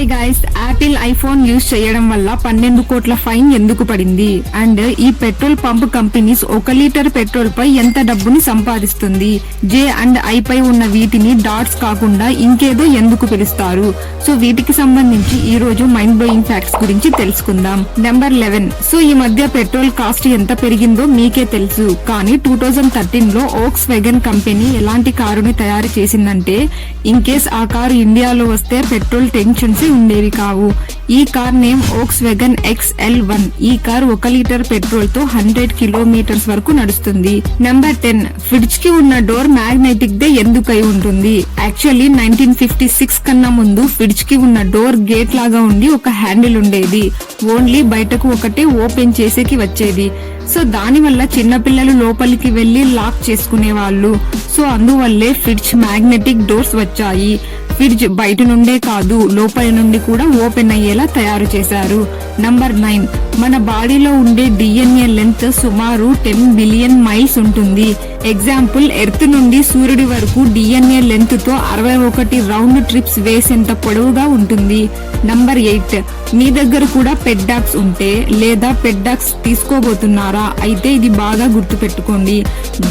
Hi guys Apple iPhone use చేయడం వల్ల పన్నెండు కోట్ల ఫైన్ ఎందుకు పడింది? అండ్ ఈ పెట్రోల్ పంప్ కంపెనీస్ ఒక లీటర్ పెట్రోల్ పై ఎంత డబ్బుని సంపాదిస్తుంది? జే అండ్ ఐ పై ఉన్న వీటిని డాట్స్ కాకుండా ఇంకేదో ఎందుకు పిలుస్తారు? సో వీటికి సంబంధించి ఈ రోజు మైండ్ బ్లోయింగ్ ఫ్యాక్ట్స్ గురించి తెలుసుకుందాం. నెంబర్ లెవెన్ సో ఈ మధ్య పెట్రోల్ కాస్ట్ ఎంత పెరిగిందో మీకే తెలుసు. కానీ టూ థౌజండ్ థర్టీన్లో ఓక్స్ వెగన్ కంపెనీ ఎలాంటి కారుని తయారు చేసిందంటే ఇన్ కేస్ ఆ కారు ఇండియాలో వస్తే పెట్రోల్ టెన్షన్స్ ఉండేవి కావు. ఈ car name Volkswagen XL one ఈ కార్ ఒక లీటర్ పెట్రోల్తో హండ్రెడ్ కిలోమీటర్స్ వరకు నడుస్తుంది. నెంబర్ టెన్ ఫ్రిడ్జ్కి ఉన్న డోర్ మ్యాగ్నెటిక్ దే ఎందుకై ఉంటుంది? యాక్చువల్లీ నైన్టీన్ ఫిఫ్టీ సిక్స్ కన్నా ముందు ఫ్రిడ్జ్కి ఉన్న డోర్ గేట్ లాగా ఉండి ఒక హ్యాండిల్ ఉండేది. ఓన్లీ బయటకు ఒకటే ఓపెన్ చేసేకి వచ్చేది. సో దానివల్ల చిన్నపిల్లలు లోపలికి వెళ్ళి లాక్ చేసుకునే వాళ్ళు సో అందువల్లే ఫ్రిడ్జ్ మ్యాగ్నెటిక్ డోర్స్ వచ్చాయి. ఫ్రిడ్జ్ బయట నుండే కాదు లోపల నుండి కూడా ఓపెన్ అయ్యేలా తయారు చేశారు. నంబర్ నైన్ మన బాడీలో ఉండే డిఎన్ఏ లెంత్ సుమారు టెన్ బిలియన్ మైల్స్ ఉంటుంది. ఎగ్జాంపుల్ ఎర్త్ నుండి సూర్యుడి వరకు డిఎన్ఏ లెంత్తో అరవై ఒకటి రౌండ్ ట్రిప్స్ వేసేంత పొడవుగా ఉంటుంది. నంబర్ ఎయిట్ మీ దగ్గర కూడా పెడ్డాక్స్ ఉంటే లేదా పెడ్డాక్స్ తీసుకోబోతున్నారా? అయితే ఇది బాగా గుర్తుపెట్టుకోండి.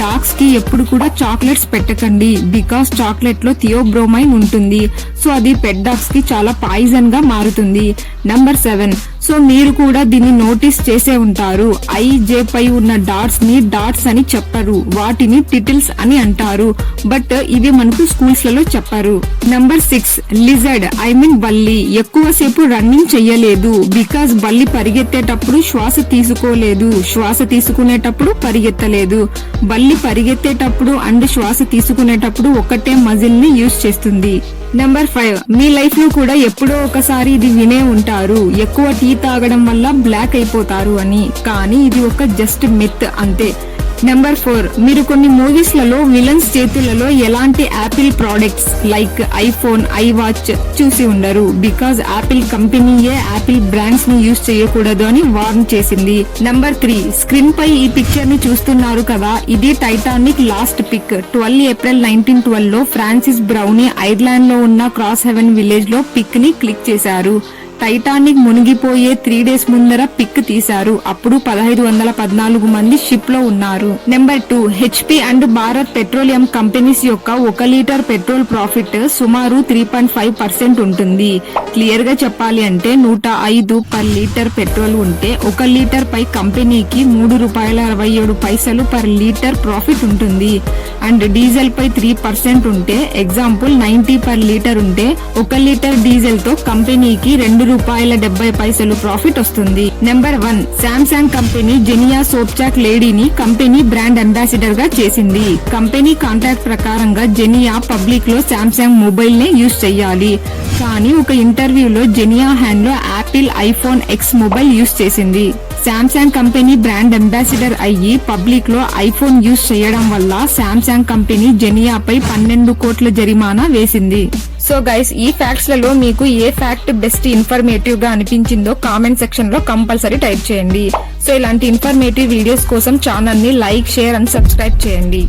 డాగ్స్కి ఎప్పుడు కూడా చాక్లెట్స్ పెట్టకండి. బికాస్ చాక్లెట్లో థియోబ్రోమైన్ ఉంటుంది. సో అది పెట్ డాగ్స్కి చాలా పాయిజన్గా మారుతుంది. నంబర్ సెవెన్ సో మీరు కూడా దీన్ని నోటీస్ చేసే ఉంటారు. ఐ జే పై ఉన్న డాట్స్ని డాట్స్ అని చెప్పరు. వాటిని టిటిల్స్ అని అంటారు. బట్ ఇవి మనకు స్కూల్స్లలో చెప్పరు. Number six lizard I mean బల్లి. ఎక్కువసేపు రన్నింగ్ చెయ్యలేదు. బికాస్ బల్లి పరిగెత్తేటప్పుడు శ్వాస తీసుకోలేదు. శ్వాస తీసుకునేటప్పుడు పరిగెత్తలేదు. బల్లి పరిగెత్తేటప్పుడు అండ్ శ్వాస తీసుకునేటప్పుడు ఒకటే మజిల్ని యూజ్ చేస్తుంది. నెంబర్ ఫైవ్ మీ లైఫ్లో కూడా ఎప్పుడో ఒకసారి ఇది వినే ఉంటారు. ఎక్కువ టీ తాగడం వల్ల బ్లాక్ అయిపోతారు అని. కానీ ఇది ఒక జస్ట్ మిత్ అంతే. నెంబర్ ఫోర్ మీరు కొన్ని మూవీస్లలో విలన్స్ చేతులలో ఎలాంటి Apple products like iPhone I watch చూసి ఉండరు. బికాజ్ యాపిల్ కంపెనీయే యాపిల్ బ్రాండ్స్ని యూజ్ చేయకూడదు అని వార్న్ చేసింది. నెంబర్ త్రీ స్క్రీన్ పై ఈ పిక్చర్ని చూస్తున్నారు కదా? ఇది Titanic last pic twelve April nineteen ట్వెల్వ్లో Francis Browne ఐర్లాండ్లో ఉన్న క్రాస్ హెవెన్ విలేజ్లో పిక్ని క్లిక్ చేశారు. టైటానిక్ మునిగిపోయే త్రీ డేస్ ముందర పిక్ తీశారు. అప్పుడు పదహైదు వందల పద్నాలుగు మంది షిప్లో ఉన్నారు number two HP and Bharat Petroleum companies యొక్క ఒక లీటర్ పెట్రోల్ ప్రాఫిట్ సుమారు త్రీ పాయింట్ ఫైవ్ పర్సెంట్ ఉంటుంది. క్లియర్గా చెప్పాలి అంటే నూట ఐదు పర్ లీటర్ పెట్రోల్ ఉంటే ఒక లీటర్ పై కంపెనీకి మూడు రూపాయల అరవై ఏడు పైసలు పర్ లీటర్ ప్రాఫిట్ ఉంటుంది. అండ్ డీజిల్ పై త్రీ పర్సెంట్ ఉంటే ఎగ్జాంపుల్ నైన్టీ పర్ లీటర్ ఉంటే ఒక లీటర్ డీజిల్తో కంపెనీకి రెండు రూపాయల డెబ్బై పైసలు ప్రాఫిట్ వస్తుంది. Number one Samsung company Xenia Sobchak లేడీని కంపెనీ బ్రాండ్ అంబాసిడర్గా చేసింది. కంపెనీ కాంట్రాక్ట్ ప్రకారంగా జెనియా పబ్లిక్లో శాంసంగ్ మొబైల్ నే యూజ్ చేయాలి కానీ ఒక ఇంటర్వ్యూలో జెనియా హ్యాండ్లో Apple iPhone X mobile use చేసింది. శాంసంగ్ కంపెనీ బ్రాండ్ అంబాసిడర్ అయ్యి పబ్లిక్లో ఐఫోన్ యూజ్ చేయడం వల్ల శాంసంగ్ కంపెనీ జెనియాపై పన్నెండు కోట్ల జరిమానా వేసింది. సో గైస్ ఈ ఫ్యాక్ట్స్లలో మీకు ఏ ఫ్యాక్ట్ బెస్ట్ ఇన్ఫర్మేటివ్గా అనిపించిందో కామెంట్ సెక్షన్లో కంపల్సరీ టైప్ చేయండి. సో ఇలాంటి ఇన్ఫర్మేటివ్ వీడియోస్ కోసం ఛానల్ని లైక్ షేర్ అండ్ సబ్స్క్రైబ్ చేయండి.